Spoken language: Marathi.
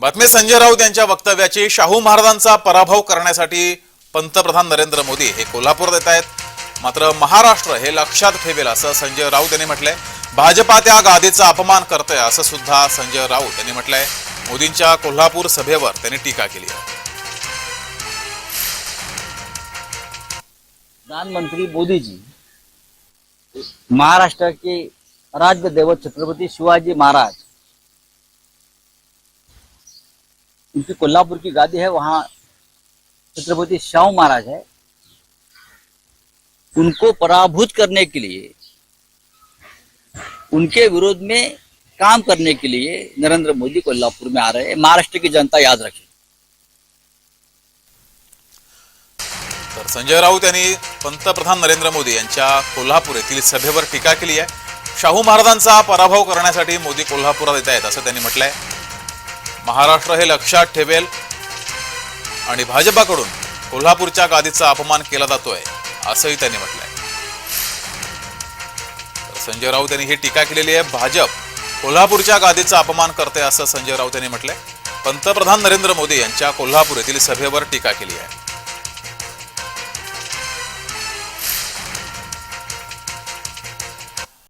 बातमी संजय राऊत यांच्या वक्तव्याची शाहू महाराजांचा पराभव करण्यासाठी पंतप्रधान नरेंद्र मोदी हे कोल्हापूर येत आहेत. मात्र महाराष्ट्र हे लक्षात ठेवेल असं संजय राऊत यांनी म्हटलंय. भाजपा त्या गादीचा अपमान करतोय असं सुद्धा संजय राऊत यांनी म्हटलंय. मोदींच्या कोल्हापूर सभेवर त्यांनी टीका केली आहे. प्रधानमंत्री मोदी जी महाराष्ट्र के राज्य देवत छत्रपति शिवाजी महाराज उनकी कोल्हापुर की गादी है वहाँ छत्रपति शाहू महाराज है। उनको पराभूत करने के लिए उनके विरोध में काम करने के लिए नरेंद्र मोदी कोल्हापुर में आ रहे हैं। महाराष्ट्र की जनता याद रखे। तर संजय राऊत यांनी पंतप्रधान नरेंद्र मोदी यांच्या कोल्हापूर येथील सभेवर टीका केली आहे. शाहू महाराजांचा पराभव करण्यासाठी मोदी कोल्हापुरात येत आहेत असं त्यांनी म्हटलंय. महाराष्ट्र हे लक्षात ठेवेल. आणि भाजपाकडून कोल्हापूरच्या गादीचा अपमान केला जातोय असंही त्यांनी म्हटलंय. संजय राऊत यांनी ही टीका केलेली आहे. भाजप कोल्हापूरच्या गादीचा अपमान करते असं संजय राऊत यांनी म्हटलंय. पंतप्रधान नरेंद्र मोदी यांच्या कोल्हापूर येथील सभेवर टीका केली आहे.